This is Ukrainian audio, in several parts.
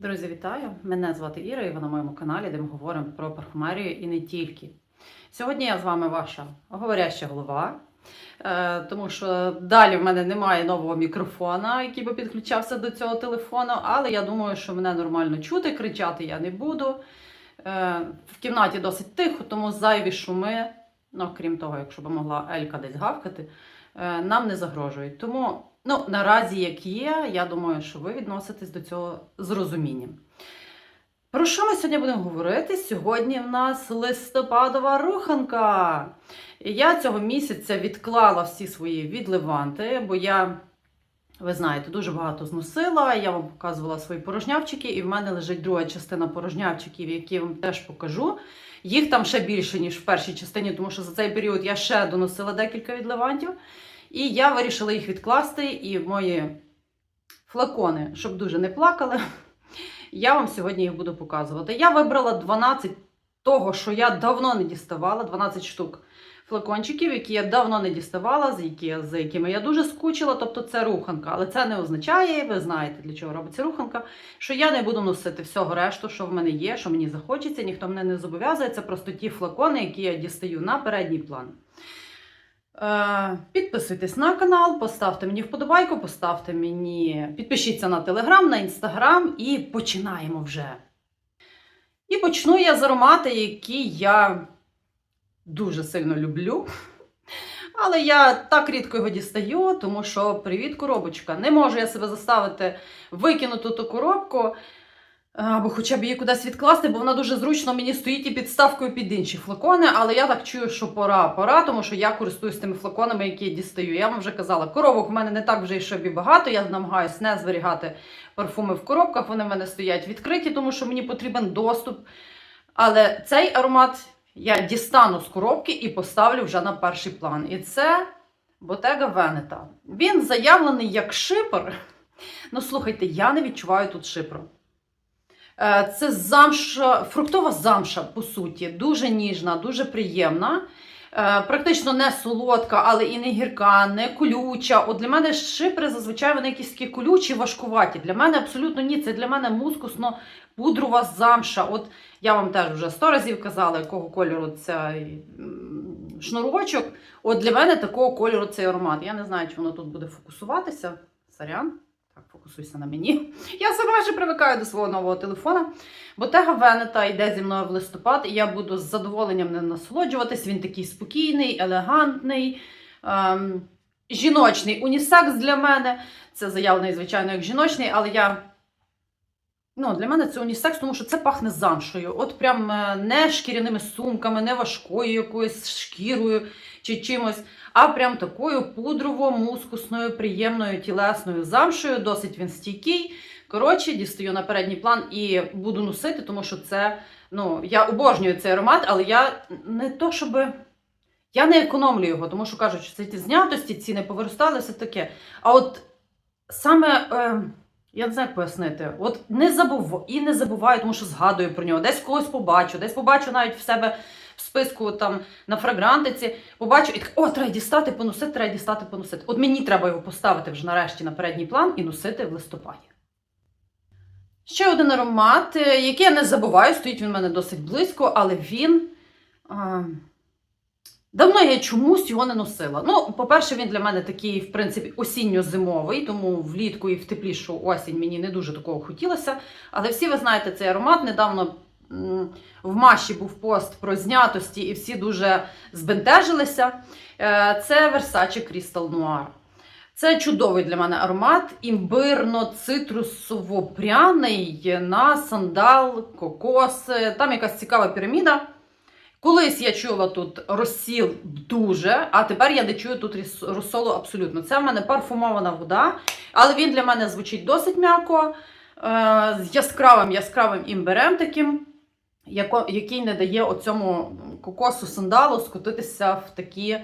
Друзі, вітаю! Мене звати Іра, і ви на моєму каналі, де ми говоримо про парфумерію і не тільки. Сьогодні я з вами ваша говоряща голова, е, тому що далі в мене немає нового мікрофона, який би підключався до цього телефону, але я думаю, що мене нормально чути, кричати я не буду. Е, В кімнаті досить тихо, тому зайві шуми, ну, крім того, якщо б могла Елька десь гавкати, е, нам не загрожують. Тому Ну, наразі як є, я думаю, що ви відноситесь до цього з розумінням. Про що ми сьогодні будемо говорити? Сьогодні в нас листопадова руханка. Я цього місяця відклала всі свої відливанти, бо я, ви знаєте, дуже багато зносила. Я вам показувала свої порожнявчики, і в мене лежить друга частина порожнявчиків, які я вам теж покажу. Їх там ще більше, ніж в першій частині, тому що за цей період я ще доносила декілька відливантів. І я вирішила їх відкласти, і мої флакони, щоб дуже не плакали, я вам сьогодні їх буду показувати. Я вибрала 12 того, що я давно не діставала, 12 штук флакончиків, які я давно не діставала, з якими я дуже скучила. Тобто це руханка. Але це не означає, ви знаєте, для чого робиться руханка, що я не буду носити всього решту, що в мене є, що мені захочеться, ніхто мене не зобов'язує. Це просто ті флакони, які я дістаю на передній план. Е, Підписуйтесь на канал, поставте мені вподобайку, поставте мені, підпишіться на телеграм, на інстаграм і починаємо вже. І почну я з аромати, які я дуже сильно люблю. Але я так рідко його дістаю, тому що привіт, коробочка. Не можу я себе заставити викинути ту коробку. Або хоча б її кудись відкласти, бо вона дуже зручно мені стоїть і підставкою під інші флакони. Але я так чую, що пора, пора, тому що я користуюсь тими флаконами, які я дістаю. Я вам вже казала, коробок в мене не так вже і щоб і багато. Я намагаюся не зберігати парфуми в коробках. Вони в мене стоять відкриті, тому що мені потрібен доступ. Але цей аромат я дістану з коробки і поставлю вже на перший план. І це Bottega Veneta. Він заявлений як шипер. Ну, слухайте, я не відчуваю тут шипру. Е, Це замша, фруктова замша, по суті, дуже ніжна, дуже приємна. Е, Практично не солодка, але і не гірка, не колюча. От для мене шипри зазвичай вони якісь такі колючі, важкуваті. Для мене абсолютно ні. Це для мене мускусно пудрова замша. От я вам теж вже сто разів казала, якого кольору цей шнурочок. От для мене такого кольору цей аромат. Я не знаю, чи воно тут буде фокусуватися. Сорян. Фокусуйся на мені. Я сама вже привикаю до свого нового телефона. Ботега Венета йде зі мною в листопад, і я буду з задоволенням ним насолоджуватись. Він такий спокійний, елегантний, ем, жіночний унісекс для мене. Це заявлений, звичайно, як жіночний, але я. Ну, для мене це унісекс, тому що це пахне замшою. От прям е, не шкіряними сумками, не важкою якоюсь шкірою чи чимось, а прям такою пудрово-мускусною, приємною тілесною замшою. Досить він стійкий. Коротше, дістаю на передній план і буду носити, тому що це, ну, я обожнюю цей аромат, але я не то, щоб. Я не економлю його, тому що кажуть, що це ті знятості, ціни повиростали, все таке. А от саме. Е, я не знаю, як пояснити. От не забув і не забуваю, тому що згадую про нього. Десь когось побачу, десь побачу навіть в себе в списку там на фрагрантиці. Побачу і так, о, треба дістати, поносити, треба дістати, поносити. От мені треба його поставити вже нарешті на передній план і носити в листопаді. Ще один аромат, е, який я не забуваю, стоїть він в мене досить близько, але він. А... Давно я чомусь його не носила. Ну, по-перше, він для мене такий, в принципі, осінньо-зимовий, тому влітку і в теплішу осінь мені не дуже такого хотілося. Але всі ви знаєте цей аромат. Недавно в Маші був пост про знятості, і всі дуже збентежилися. Е, Це Versace Crystal Noir. Це чудовий для мене аромат, імбирно-цитрусово-пряний на сандал, кокос. Там якась цікава піраміда. Колись я чула тут розсіл дуже, а тепер я не чую тут розсолу абсолютно. Це в мене парфумована вода, але він для мене звучить досить м'яко, е, з яскравим яскравим імбирем таким, який не дає оцьому кокосу сандалу скотитися в такі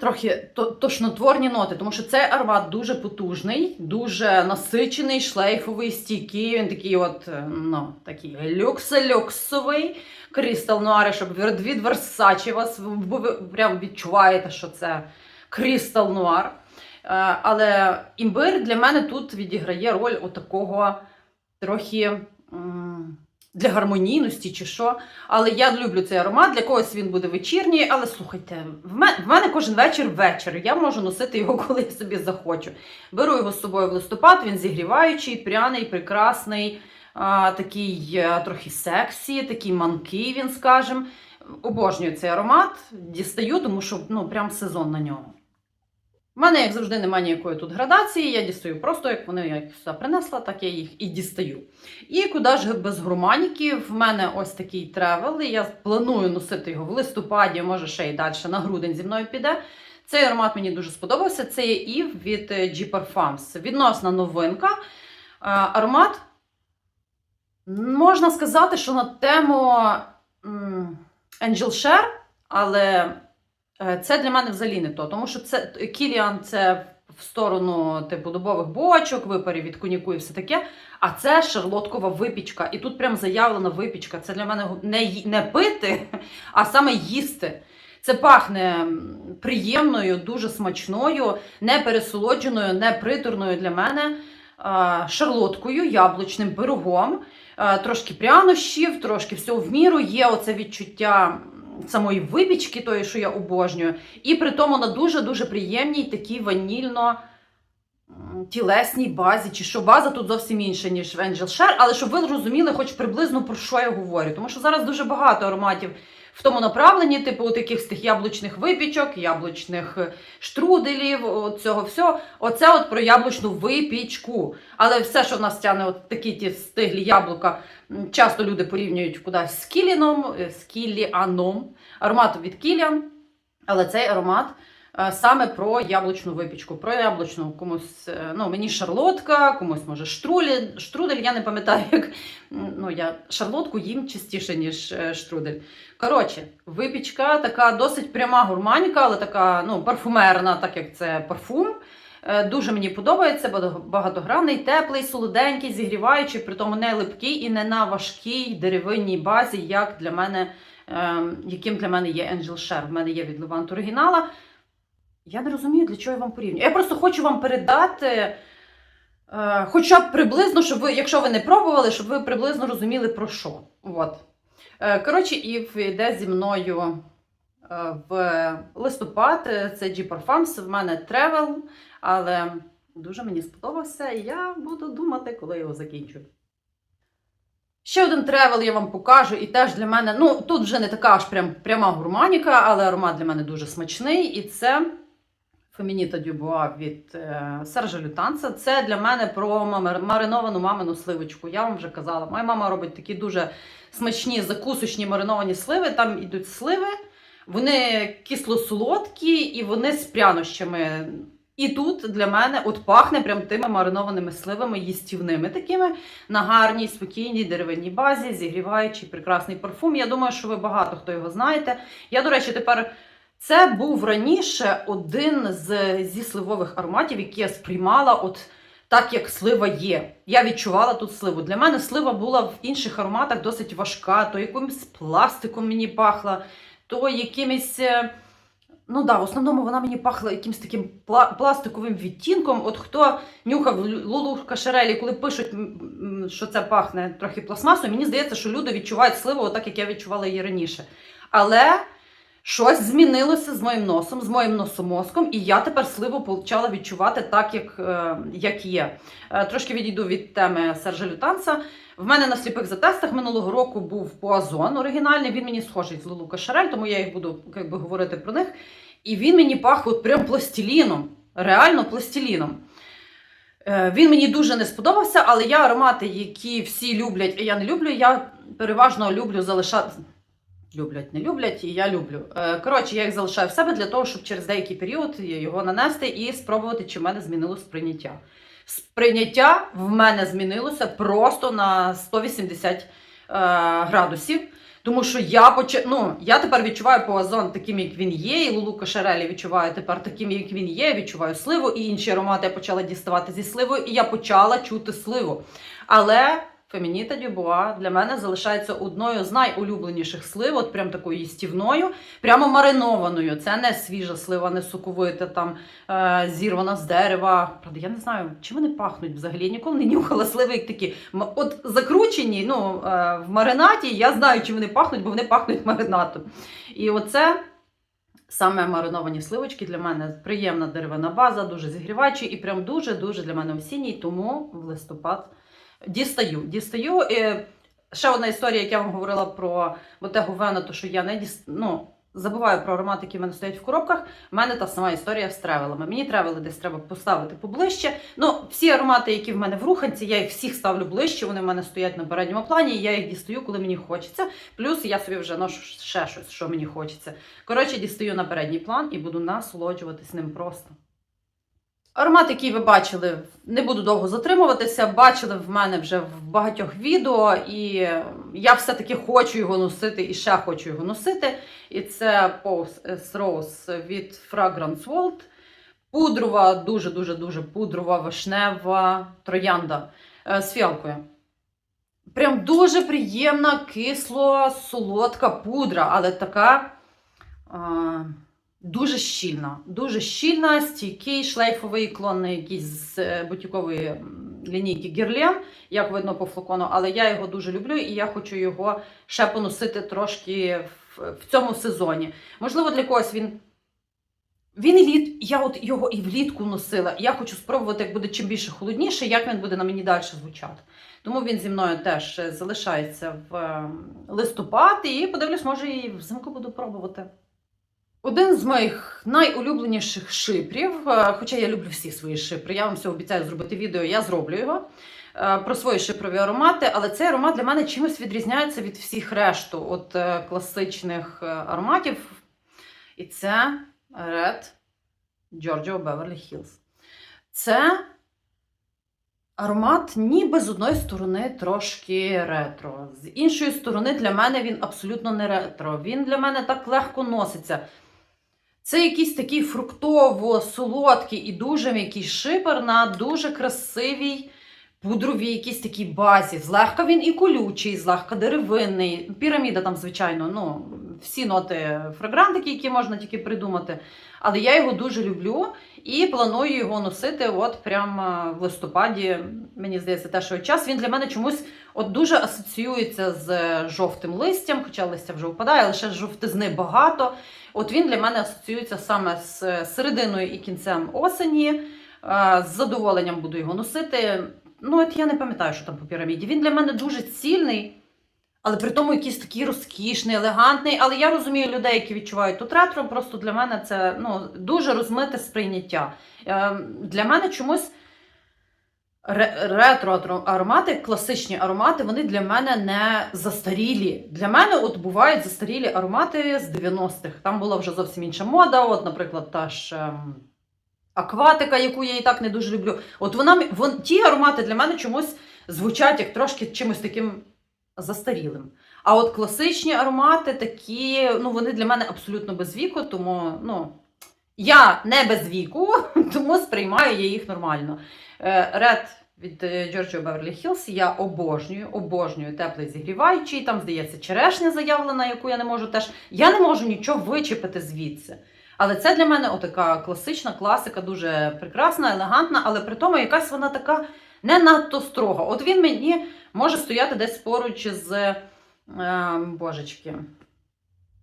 трохи то- тошнотворні ноти, тому що цей аромат дуже потужний, дуже насичений, шлейфовий, стійкий. Він такий, от, е, ну, такий люкс-люксовий. Крістал Нуари, щоб від Versace вас, ви прям відчуваєте, що це Крістал Нуар. Е, Але імбир для мене тут відіграє роль отакого трохи для гармонійності чи що. Але я люблю цей аромат. Для когось він буде вечірній. Але слухайте, в мене, кожен вечір вечір. Я можу носити його, коли я собі захочу. Беру його з собою в листопад, він зігріваючий, пряний, прекрасний, а, такий е, трохи сексі, такий манкий, він скажем. Обожнюю цей аромат, дістаю, тому що ну, прям сезон на нього. У мене, як завжди, немає ніякої тут градації, я дістаю просто, як вони я їх сюди принесла, так я їх і дістаю. І куди ж без гурманіки, в мене ось такий тревел, і я планую носити його в листопаді, може ще й далі на грудень зі мною піде. Цей аромат мені дуже сподобався. Це є Ів від е, G Parfums. Відносна новинка. Е, Аромат, можна сказати, що на тему Angel Share, але це для мене взагалі не то. Тому що це Кіліан це в сторону типу дубових бочок, випарів від коньяку і все таке. А це шарлоткова випічка. І тут прям заявлена випічка. Це для мене не, не пити, а саме їсти. Це пахне приємною, дуже смачною, не пересолодженою, не приторною для мене шарлоткою, яблучним пирогом, трошки прянощів, трошки всього в міру. Є оце відчуття самої випічки, тої, що я обожнюю. І при тому на дуже-дуже приємній такій ванільно тілесній базі, чи що база тут зовсім інша, ніж в Angel Share, але щоб ви розуміли хоч приблизно про що я говорю. Тому що зараз дуже багато ароматів в тому направленні, типу таких з тих яблучних випічок, яблучних е, штруделів, цього всього. Оце от про яблучну випічку. Але все, що в нас тяне, от такі ті стиглі яблука, часто люди порівнюють кудись з кіліном, е, з кіліаном, аромат від кіліан. Але цей аромат саме про яблучну випічку. Про яблучну комусь, е, ну мені шарлотка, комусь може штрулі, штрудель. Я не пам'ятаю, як ну я шарлотку їм частіше, ніж е, штрудель. Коротше, випічка така досить пряма гурманіка, але така ну, парфумерна, так як це парфум. Е, Дуже мені подобається, багатогранний, теплий, солоденький, зігріваючий, при тому не липкий і не на важкій деревинній базі, як для мене, е, яким для мене є Angel Share. В мене є від Levant оригінала. Я не розумію, для чого я вам порівнюю. Я просто хочу вам передати, е, хоча б приблизно, щоб ви, якщо ви не пробували, щоб ви приблизно розуміли про що. От. Е, Коротше, Ів йде зі мною е, в листопад. Це G Parfums, в мене тревел, але дуже мені сподобався, і я буду думати, коли його закінчу. Ще один тревел я вам покажу, і теж для мене, ну тут вже не така аж прям пряма гурманіка, але аромат для мене дуже смачний. І це Фемініта Дюбуа від е, Сержа Лютанца. Це для мене про мариновану мамину сливочку. Я вам вже казала, моя мама робить такі дуже смачні закусочні мариновані сливи. Там йдуть сливи, вони кисло-солодкі і вони з прянощами. І тут для мене от пахне прям тими маринованими сливами, їстівними такими на гарній, спокійній деревинній базі, зігріваючий прекрасний парфум. Я думаю, що ви багато хто його знаєте. Я, до речі, тепер це був раніше один з зі сливових ароматів, які я сприймала, от так як слива є. Я відчувала тут сливу. Для мене слива була в інших ароматах досить важка, то якимось пластиком мені пахла, то якимось. е, Ну да, в основному вона мені пахла якимось таким пластиковим відтінком. От хто нюхав Лу- Лулу Кашерелі, коли пишуть, що це пахне трохи пластмасою, мені здається, що люди відчувають сливу, так як я відчувала її раніше. Але щось змінилося з моїм носом, з моїм носомозком, і я тепер сливу почала відчувати так, як, е, як є. Е, Трошки відійду від теми Сержа Лютанца. В мене на сліпих затестах минулого року був Поазон оригінальний. Він мені схожий з Лулу Кашарель, тому я їх буду як би, говорити про них. І він мені пах от прям пластиліном. Реально пластиліном. Е, Він мені дуже не сподобався, але я аромати, які всі люблять, а я не люблю, я переважно люблю залишати. Люблять, не люблять, і я люблю. Е, Коротше, я їх залишаю в себе для того, щоб через деякий період його нанести і спробувати, чи в мене змінилось сприйняття. Сприйняття в мене змінилося просто на 180 е, градусів. Тому що я поча... ну, я тепер відчуваю поазон таким, як він є, і Лулу Кашарелі відчуваю тепер таким, як він є. Відчуваю сливу, і інші аромати я почала діставати зі сливою, і я почала чути сливу. Але Фемініта Дюбуа для мене залишається одною з найулюбленіших слив, от прям такою їстівною, прямо маринованою. Це не свіжа слива, не соковита, там е, зірвана з дерева. Правда, я не знаю, чим вони пахнуть взагалі. Я ніколи не нюхала сливи, як такі. От закручені ну, е, в маринаті, я знаю, чим вони пахнуть, бо вони пахнуть маринатом. І оце. Саме мариновані сливочки для мене приємна деревина база, дуже зігріваючий і прям дуже-дуже для мене осінній, тому в листопад дістаю. Дістаю. І ще одна історія, як я вам говорила про Ботегу Вена, то що я не діс... ну, забуваю про аромати, які в мене стоять в коробках. У мене та сама історія з тревелами. Мені тревели десь треба поставити поближче. Ну, всі аромати, які в мене в руханці, я їх всіх ставлю ближче, вони в мене стоять на передньому плані, і я їх дістаю, коли мені хочеться. Плюс я собі вже ношу ще щось, що мені хочеться. Коротше, дістаю на передній план і буду насолоджуватись ним просто. Аромат, який ви бачили, не буду довго затримуватися. Бачили в мене вже в багатьох відео, і я все-таки хочу його носити і ще хочу його носити. І це Pose Rose від Fragrance World. Пудрова, дуже-дуже дуже пудрова, вишнева троянда е, з фіалкою. Прям дуже приємна, кисло, солодка пудра, але така. А, Дуже щільна, дуже щільна, стійкий шлейфовий клон якийсь з е, бутікової лінійки Герлен, як видно по флакону, але я його дуже люблю і я хочу його ще поносити трошки в, в цьому сезоні. Можливо, для когось він. Він і літ, я от його і влітку носила. Я хочу спробувати, як буде чим більше холодніше, як він буде на мені далі звучати. Тому він зі мною теж е, залишається в листопад, і подивлюсь, може, і взимку буду пробувати. Один з моїх найулюбленіших шипрів, е, хоча я люблю всі свої шипри, я вам все обіцяю зробити відео, я зроблю його е, про свої шипрові аромати, але цей аромат для мене чимось відрізняється від всіх решту от е, класичних ароматів. І це Red Giorgio Beverly Hills. Це аромат ніби з одної сторони трошки ретро. З іншої сторони, для мене він абсолютно не ретро. Він для мене так легко носиться. Це якийсь такий фруктово-солодкий і дуже м'який шипер на дуже красивій пудровій якійсь такій базі. Злегка він і колючий, злегка деревинний. Піраміда там, звичайно, ну, всі ноти фрагрантики, які можна тільки придумати. Але я його дуже люблю і планую його носити от прямо в листопаді. Мені здається, те, що час. Він для мене чомусь от дуже асоціюється з жовтим листям, хоча листя вже впадає, ще жовтизни багато. От він для мене асоціюється саме з серединою і кінцем осені. Е, З задоволенням буду його носити. Ну, от я не пам'ятаю, що там по піраміді. Він для мене дуже цільний, але при тому якийсь такий розкішний, елегантний. Але я розумію людей, які відчувають тут ретро. Просто для мене це ну, дуже розмите сприйняття. Е, Для мене чомусь ретро аромати, класичні аромати, вони для мене не застарілі. Для мене от бувають застарілі аромати з 90-х. Там була вже зовсім інша мода. От, наприклад, та ж. ем, Акватика, яку я і так не дуже люблю. От вона вон, ті аромати для мене чомусь звучать як трошки чимось таким застарілим. А от класичні аромати такі, ну вони для мене абсолютно без віку, тому ну, я не без віку, тому сприймаю я їх нормально. Е, Red від е, Giorgio Beverly Hills я обожнюю, обожнюю теплий зігріваючий. Там, здається, черешня заявлена, яку я не можу теж. Я не можу нічого вичепити звідси. Але це для мене отака класична класика, дуже прекрасна, елегантна, але при тому якась вона така не надто строга. От він мені може стояти десь поруч з е, божечки.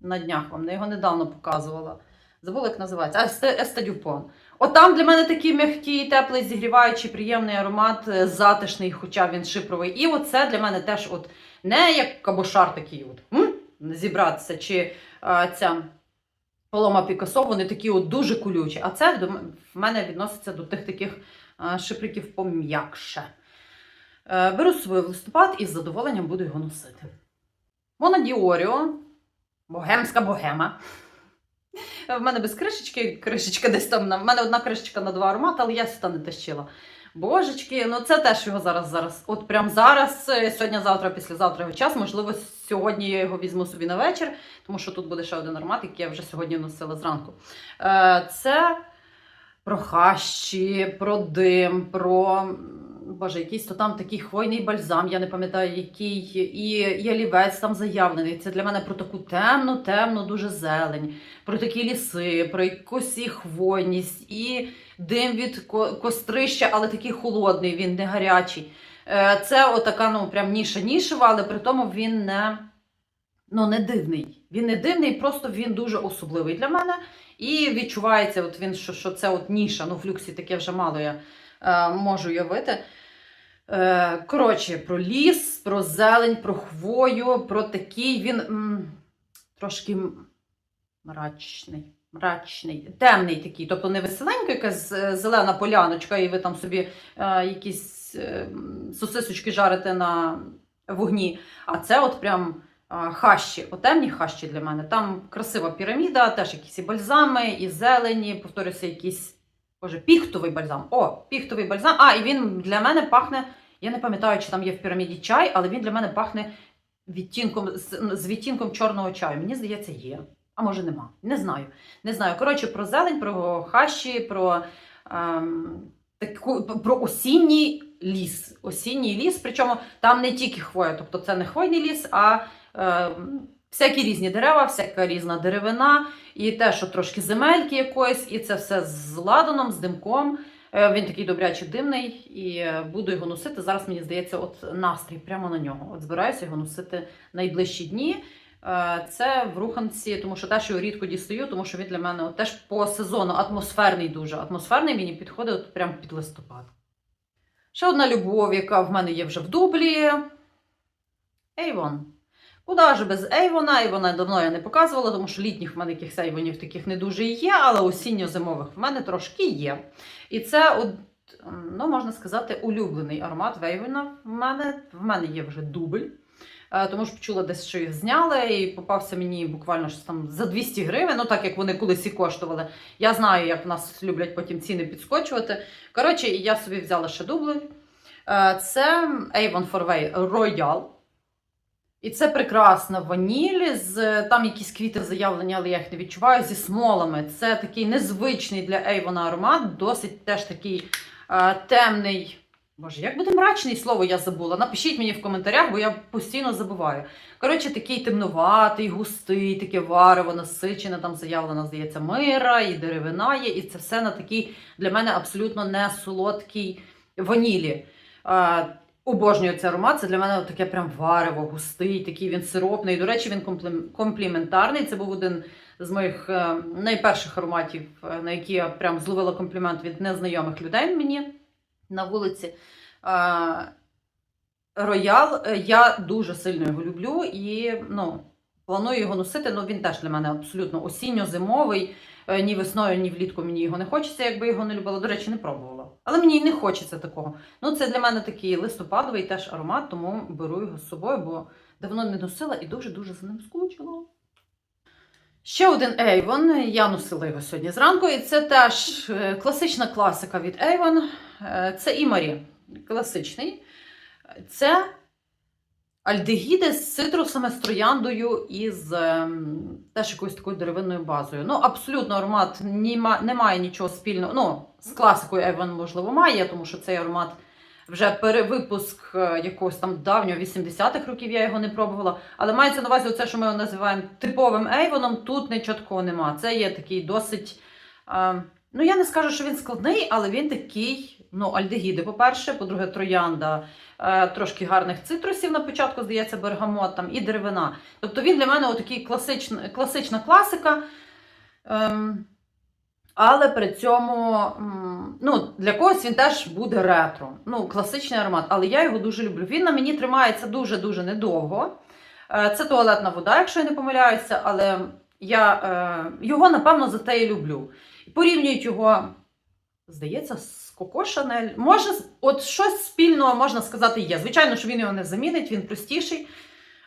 На днях вам я його недавно показувала. Забула, як називається. Естадюпон. От там для мене такий м'який, теплий, зігріваючий, приємний аромат, е, затишний, хоча він шипровий. І оце для мене теж от не як кабошар такий от, м? зібратися, чи е, ця Полома Пікасо, вони такі от дуже колючі. А це в мене відноситься до тих таких а, шиприків пом'якше. Е, Беру з в листопад і з задоволенням буду його носити. Мона Діоріо, богемська богема. Е, В мене без кришечки, кришечка десь там. В мене одна кришечка на два аромати, але я сюди не тащила. Божечки, ну це теж його зараз, зараз. От прям зараз, е, сьогодні, завтра, післязавтра його час. Можливо, сьогодні я його візьму собі на вечір, тому що тут буде ще один аромат, який я вже сьогодні носила зранку. Е, Це про хащі, про дим, про боже, якийсь то там такий хвойний бальзам, я не пам'ятаю, який, і ялівець там заявлений. Це для мене про таку темну, темну, дуже зелень, про такі ліси, про якусь хвойність, і дим від ко- кострища, але такий холодний, він не гарячий. Е, Це отака, ну, прям ніша нішева, але при тому він не, ну, не дивний. Він не дивний, просто він дуже особливий для мене. І відчувається, от він, що, що це от ніша. Ну, в люксі таке вже мало я е, можу уявити. Е, коротше, про ліс, про зелень, про хвою, про такий. Він м, трошки мрачний. Мрачний, темний такий, тобто не веселенька якась е, зелена поляночка, і ви там собі е, якісь е, сосисочки жарите на вогні. А це от прям хащі, от темні хащі для мене. Там красива піраміда, теж якісь і бальзами, і зелені, повторюся, якісь. Боже, піхтовий бальзам. О, піхтовий бальзам. А, і він для мене пахне. Я не пам'ятаю, чи там є в піраміді чай, але він для мене пахне відтінком з, відтінком чорного чаю. Мені здається, є. А може нема. Не знаю. Не знаю. Коротше, про зелень, про хащі, про, ем, таку, про осінній ліс. Осінній ліс, причому там не тільки хвоя, тобто це не хвойний ліс, а всякі різні дерева, всяка різна деревина, і те, що трошки земельки якоїсь, і це все з ладаном, з димком. Е, Він такий добряче димний, і е, буду його носити. Зараз мені здається, от настрій прямо на нього. От збираюся його носити найближчі дні. Е, Це в руханці, тому що теж його рідко дістаю, тому що він для мене от теж по сезону атмосферний дуже. Атмосферний мені підходить от прямо під листопад. Ще одна любов, яка в мене є вже в дублі. Avon. Куда ж без Ейвона? Ейвона давно я не показувала, тому що літніх в мене якихось Ейвонів таких не дуже є, але осінньо-зимових в мене трошки є. І це, ну, можна сказати, улюблений аромат Вейвена в мене. В мене є вже дубль. Е, Тому що почула десь, що їх зняли, і попався мені буквально щось там за 200 гривень, ну так як вони колись і коштували. Я знаю, як в нас люблять потім ціни підскочувати. Коротше, я собі взяла ще дубль. Е, Це Avon Forway Royal. І це прекрасна ваніль, з там якісь квіти заявлені, але я їх не відчуваю зі смолами. Це такий незвичний для Ейвона аромат, досить теж такий е, темний. Боже, як буде мрачний слово я забула. Напишіть мені в коментарях, бо я постійно забуваю. Коротше, такий темнуватий, густий, таке варево, насичене, там заявлено, здається, мира, і деревина є, і це все на такий для мене абсолютно не солодкий ванілі. Обожнюю цей аромат. Це для мене таке прям варево, густий, такий він сиропний. До речі, він компліментарний. Це був один з моїх е, найперших ароматів, е, на які я прям зловила комплімент від незнайомих людей мені на вулиці. Е, Роял, я дуже сильно його люблю і ну, планую його носити. Ну, він теж для мене абсолютно осінньо-зимовий. Е, Ні весною, ні влітку мені його не хочеться, якби його не любила. До речі, не пробувала. Але мені й не хочеться такого. Ну, це для мене такий листопадовий теж аромат, тому беру його з собою, бо давно не носила і дуже-дуже за ним скучила. Ще один Avon. Я носила його сьогодні зранку, і це теж е, класична класика від Avon. Е, Це Імарі. Класичний. Це альдегіди з цитрусами, з трояндою і з ем, теж якоюсь такою деревинною базою. Ну, абсолютно аромат не має нічого спільного. Ну, з класикою Avon, можливо, має, тому що цей аромат вже перевипуск е, якогось там давнього 80-х років, я його не пробувала. Але мається на увазі оце, що ми його називаємо типовим Ейвоном, тут нічого такого нема. Це є такий досить. Е, ну, я не скажу, що він складний, але він такий, ну, альдегіди, по-перше, по-друге, троянда, е, трошки гарних цитрусів на початку, здається, бергамот там, і деревина. Тобто він для мене отакий класична, класична класика. Ем, але при цьому ну, для когось він теж буде ретро. Ну, класичний аромат, але я його дуже люблю. Він на мені тримається дуже-дуже недовго. Е, Це туалетна вода, якщо я не помиляюся, але я е, його, напевно, за те і люблю. Порівнюють його, здається, з Коко Шанель. Може, от щось спільного можна сказати є. Звичайно, що він його не замінить, він простіший,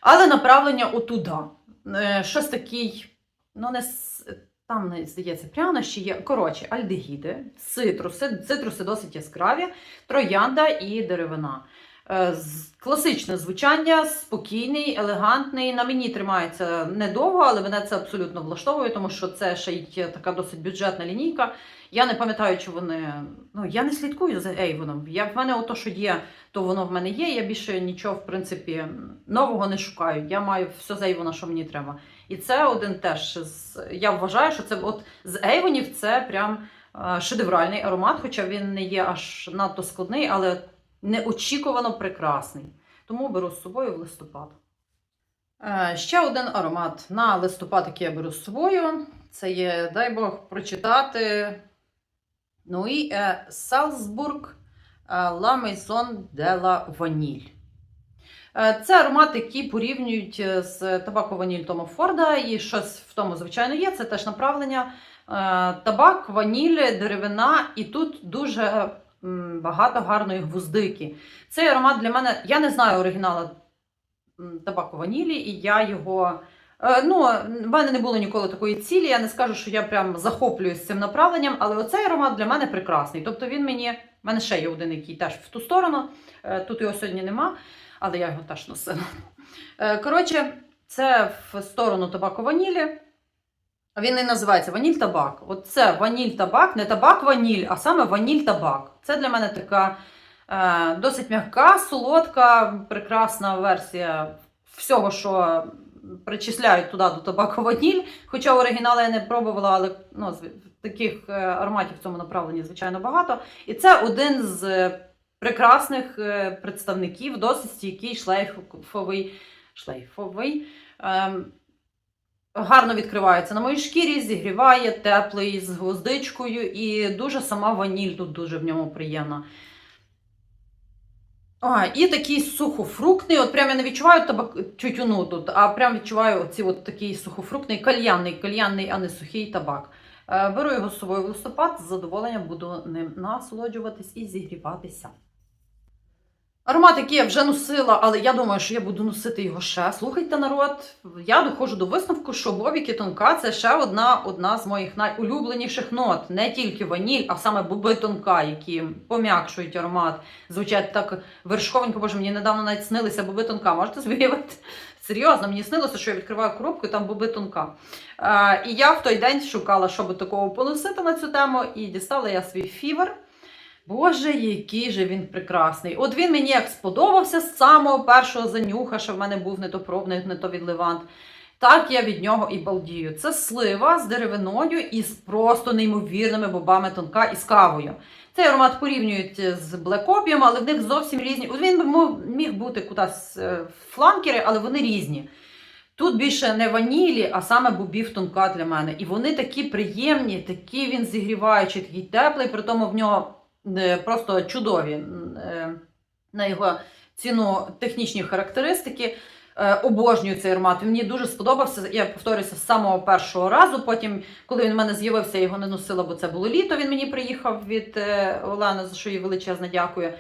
але направлення отуда. Е, Щось такий, ну, не там, не, здається, прянощі є. Коротше, альдегіди, цитруси, цитруси досить яскраві, троянда і деревина. Е, Класичне звучання, спокійний, елегантний. На мені тримається недовго, але мене це абсолютно влаштовує, тому що це ще й така досить бюджетна лінійка. Я не пам'ятаю, чи вони. Ну, я не слідкую за Avon. Я в мене ото, що є, то воно в мене є. Я більше нічого, в принципі, нового не шукаю. Я маю все з Avon, що мені треба. І це один теж з. Я вважаю, що це от з Avon це прям е, шедевральний аромат, хоча він не є аж надто складний, але неочікувано прекрасний. Тому беру з собою в листопад. Е, Ще один аромат на листопад, який я беру з собою. Це є, дай Бог, прочитати. Ну і е, Salzburg е, La Maison de la Vanille. Е, Це аромат, який порівнюють е, з табако ваніль Тома Форда, і щось в тому, звичайно, є. Це теж направлення. Е, Табак, ваніль, деревина, і тут дуже багато гарної гвоздики. Цей аромат для мене, я не знаю оригіналу м, табаку ванілі, і я його. е, Ну, в мене не було ніколи такої цілі. Я не скажу, що я прям захоплююсь цим направленням, але оцей аромат для мене прекрасний. Тобто він мені. В мене ще є один, який теж в ту сторону. Е, Тут його сьогодні нема, але я його теж носила. Е, Коротше, це в сторону табаку ванілі. А Він і називається ваніль табак. От це ваніль табак, не табак ваніль, а саме ваніль табак. Це для мене така е, досить м'яка, солодка, прекрасна версія всього, що причисляють туди до табаку ваніль. Хоча оригінали я не пробувала, але ну, таких е, ароматів в цьому направленні, звичайно, багато. І це один з прекрасних е, представників, досить стійкий шлейфовий. шлейфовий ем, гарно відкривається на моїй шкірі, зігріває, теплий з гвоздичкою, і дуже сама ваніль тут дуже в ньому приємна. А, і такий сухофруктний, от прям я не відчуваю табак, тютюну тут, а прям відчуваю оці от такий сухофруктний кальянний, кальянний, а не сухий табак. Е, Беру його з собою в листопад, з задоволенням буду ним насолоджуватись і зігріватися. Аромат, який я вже носила, але я думаю, що я буду носити його ще. Слухайте, народ. Я доходжу до висновку, що бобіки тонка це ще одна, одна з моїх найулюбленіших нот. Не тільки ваніль, а саме боби тонка, які пом'якшують аромат. Звучать так вершковенько, боже, мені недавно навіть снилися боби тонка. Можете звіяти? Серйозно, мені снилося, що я відкриваю коробку і там боби тонка. Е, і я в той день шукала, що би такого поносити на цю тему, і дістала я свій фівер. Боже, який же він прекрасний. От він мені як сподобався з самого першого занюха, що в мене був не то пробний, не то від Левант. Так я від нього і балдію. Це слива з деревиною і з просто неймовірними бобами тонка і з кавою. Цей аромат порівнюють з Black але в них зовсім різні. От він міг бути кудись е, фланкери, але вони різні. Тут більше не ванілі, а саме бобів тонка для мене. І вони такі приємні, такі він зігріваючий, такий теплий, при тому в нього е, просто чудові е, на його ціну технічні характеристики. Е, Обожнюю цей аромат. Він мені дуже сподобався. Я повторюся з самого першого разу. Потім, коли він в мене з'явився, я його не носила, бо це було літо. Він мені приїхав від е, Олени, за що їй величезно дякую.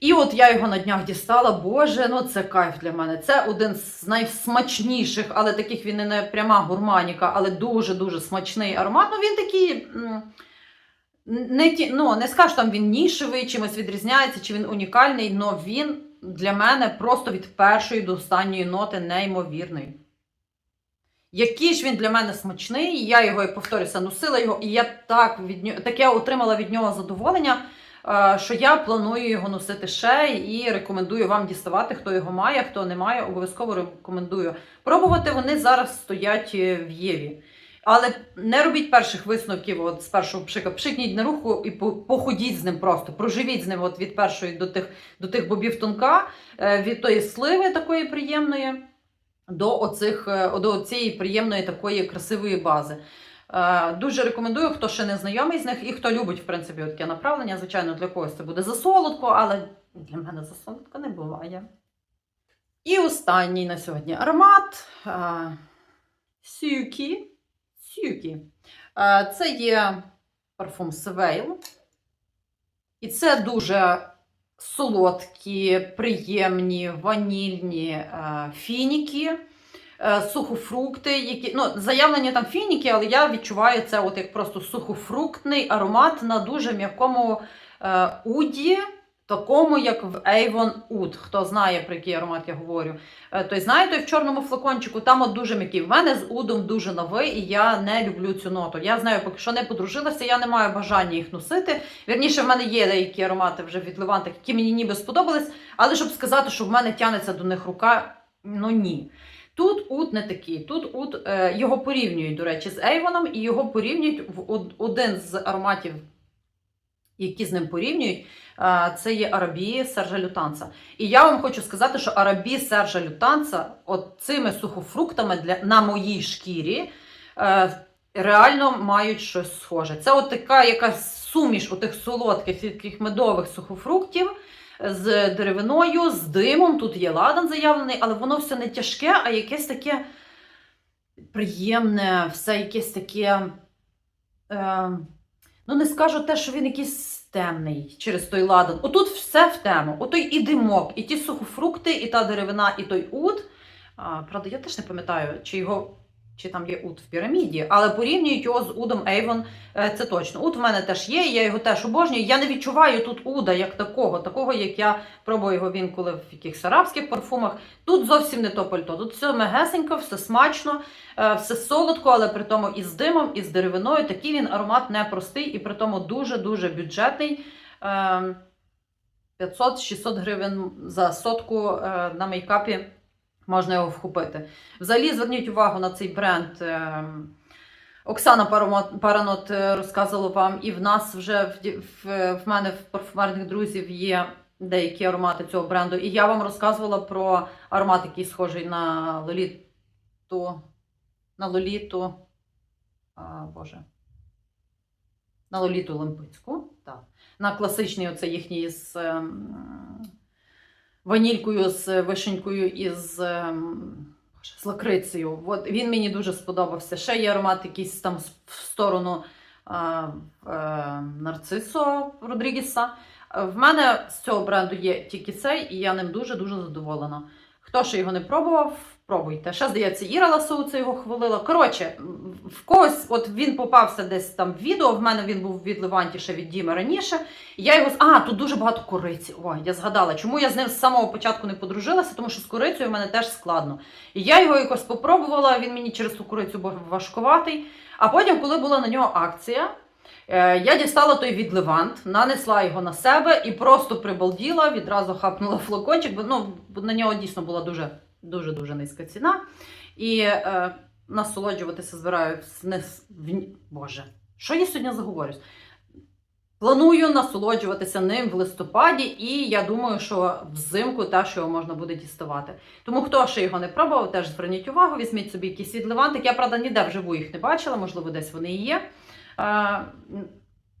І от я його на днях дістала. Боже, ну це кайф для мене. Це один з найсмачніших, але таких він і не пряма гурманіка, але дуже-дуже смачний аромат. Ну він такий. Не, ті, ну, не скажу, там він нішевий, чимось відрізняється, чи він унікальний, але він для мене просто від першої до останньої ноти неймовірний. Який ж він для мене смачний, я його, як повторюся, носила його, і я так від нього, таке отримала від нього задоволення, е, що я планую його носити ще і рекомендую вам діставати, хто його має, хто не має, обов'язково рекомендую. Пробувати вони зараз стоять е, в Єві. Але не робіть перших висновків от з першого пшика. Пшикніть на руку і походіть з ним просто. Проживіть з ним от від першої до тих, до тих бобів тонка, е, від тої сливи такої приємної до, оцих, е, до цієї приємної такої красивої бази. Е, Дуже рекомендую, хто ще не знайомий з них і хто любить, в принципі, таке направлення. Звичайно, для когось це буде засолодко, але для мене засолодко не буває. І останній на сьогодні аромат Сюкі. Сюкі. Е, Це є парфум Севейл. І це дуже солодкі, приємні, ванільні е, фініки, е, сухофрукти, які. Ну, заявлені там фініки, але я відчуваю це от як просто сухофруктний аромат на дуже м'якому уді, такому, як в Avon Oud. Хто знає, про який аромат я говорю. Е, Той знає, той в чорному флакончику, там от дуже м'який. В мене з удом дуже новий, і я не люблю цю ноту. Я знаю, поки що не подружилася, я не маю бажання їх носити. Вірніше, в мене є деякі аромати вже від Левантик, які мені ніби сподобались, але щоб сказати, що в мене тянеться до них рука, ну ні. Тут ут не такий. Тут ут е, його порівнюють, до речі, з Ейвоном, і його порівнюють в од- один з ароматів, які з ним порівнюють. е, Це є Арабії Сержа Лютанца. І я вам хочу сказати, що Арабі Сержа Лютанца от цими сухофруктами для, на моїй шкірі е, реально мають щось схоже. Це от така якась суміш отих солодких, таких медових сухофруктів з деревиною, з димом. Тут є ладан заявлений, але воно все не тяжке, а якесь таке приємне, все якесь таке. Е, ну, не скажу те, що він якийсь темний через той ладан. Отут все в тему. Отой і димок, і ті сухофрукти, і та деревина, і той уд. А, правда, я теж не пам'ятаю, чи його. Чи там є ут в піраміді, але порівнюють його з удом Avon, е, це точно. Ут в мене теж є, я його теж обожнюю. Я не відчуваю тут уда як такого, такого, як я пробую його він коли в якихось арабських парфумах. Тут зовсім не то пальто. Тут все мегесенько, все смачно, е, все солодко, але при тому і з димом, і з деревиною. Такий він аромат непростий і при тому дуже-дуже бюджетний. Е, 500-600 гривень за сотку е, на мейкапі можна його вхопити. Взагалі, зверніть увагу на цей бренд. е, Оксана Паранот е, розказувала вам, і в нас вже в, мене в парфумерних друзів є деякі аромати цього бренду. І я вам розказувала про аромат, який схожий на Лоліту. На Лоліту. А, Боже. На Лоліту Лимпицьку. Так. На класичний оце їхній з ем, ванількою, з вишенькою і з, ем, з лакрицею. От, він мені дуже сподобався. Ще є аромат якийсь там в сторону а, а, нарцисо Родрігеса. Е, В мене з цього бренду є тільки цей, і я ним дуже-дуже задоволена. Хто ще його не пробував, пробуйте. Ще, здається, Іра Ласоуца його хвалила. Коротше, в когось, от він попався десь там в відео. В мене він був від Леванті ще від Діми раніше. Я його А, тут дуже багато кориці. Ой, я згадала, чому я з ним з самого початку не подружилася, тому що з корицею в мене теж складно. І я його якось попробувала, він мені через ту корицю був важкуватий. А потім, коли була на нього акція, я дістала той від Левант, нанесла його на себе і просто прибалділа, відразу хапнула флакончик, бо ну, на нього дійсно була дуже дуже низька ціна. І е, насолоджуватися збираюся не. Боже, що я сьогодні заговорюсь? Планую насолоджуватися ним в листопаді, і я думаю, що взимку теж його можна буде діставати. Тому хто ще його не пробував, теж зверніть увагу, візьміть собі якийсь від Левантик. Я, правда, ніде вживу їх не бачила, можливо, десь вони і є.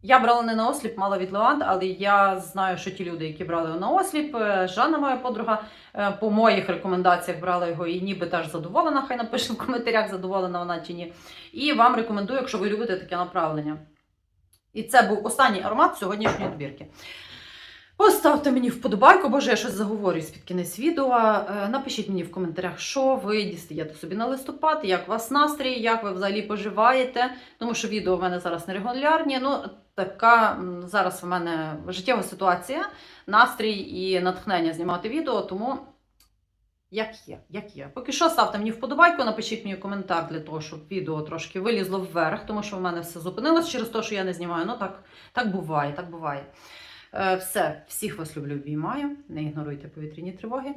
Я брала не на осліп, мала від Левант, але я знаю, що ті люди, які брали на осліп, е, Жанна, моя подруга, е, по моїх рекомендаціях брала його і ніби теж задоволена. Хай напише в коментарях, задоволена вона чи ні. І вам рекомендую, якщо ви любите таке направлення. І це був останній аромат сьогоднішньої добірки. Поставте мені вподобайку, боже, я щось заговорююсь під кінець відео. Е, Напишіть мені в коментарях, що ви дістаєте собі на листопад, як у вас настрій, як ви взагалі поживаєте. Тому що відео в мене зараз нерегулярні. Ну, така зараз в мене життєва ситуація, настрій і натхнення знімати відео, тому як є, як є. Поки що ставте мені вподобайку, напишіть мені коментар для того, щоб відео трошки вилізло вверх, тому що в мене все зупинилось через те, що я не знімаю. Ну так, так буває, так буває. Е, Все, всіх вас люблю, обіймаю. Не ігноруйте повітряні тривоги.